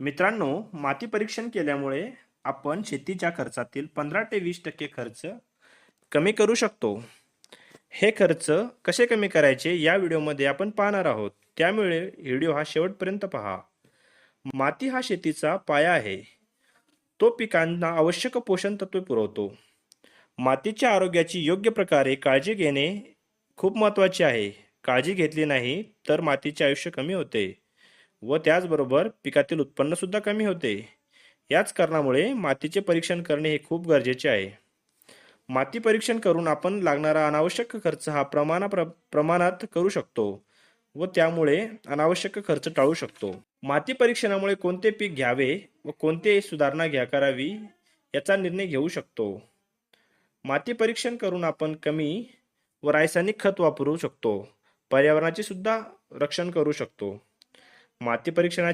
मित्रांनो माती परीक्षण केल्यामुळे आपण शेतीच्या खर्चातील पंधरा ते वीस टक्के खर्च कमी करू शकतो. हे खर्च कसे कमी करायचे या व्हिडिओमध्ये आपण पाहणार आहोत. त्यामुळे व्हिडिओ हा शेवटपर्यंत पहा. माती हा शेतीचा पाया आहे. तो पिकांना आवश्यक पोषण तत्वे पुरवतो. मातीच्या आरोग्याची योग्य प्रकारे काळजी घेणे खूप महत्त्वाचे आहे. काळजी घेतली नाही तर मातीचे आयुष्य कमी होते. व त्याचबरोबर पिकातील उत्पन्नसुद्धा कमी होते. याच कारणामुळे मातीचे परीक्षण करणे हे खूप गरजेचे आहे. माती परीक्षण करून आपण लागणारा अनावश्यक खर्च हा प्रमाणा प्र प्रमाणात करू शकतो व त्यामुळे अनावश्यक खर्च टाळू शकतो. माती परीक्षणामुळे कोणते पीक घ्यावे व कोणते सुधारणा घ्या करावी याचा निर्णय घेऊ शकतो. माती परीक्षण करून आपण कमी व रासायनिक खत वापरू शकतो. पर्यावरणाचे सुद्धा रक्षण करू शकतो. माती परीक्षणाची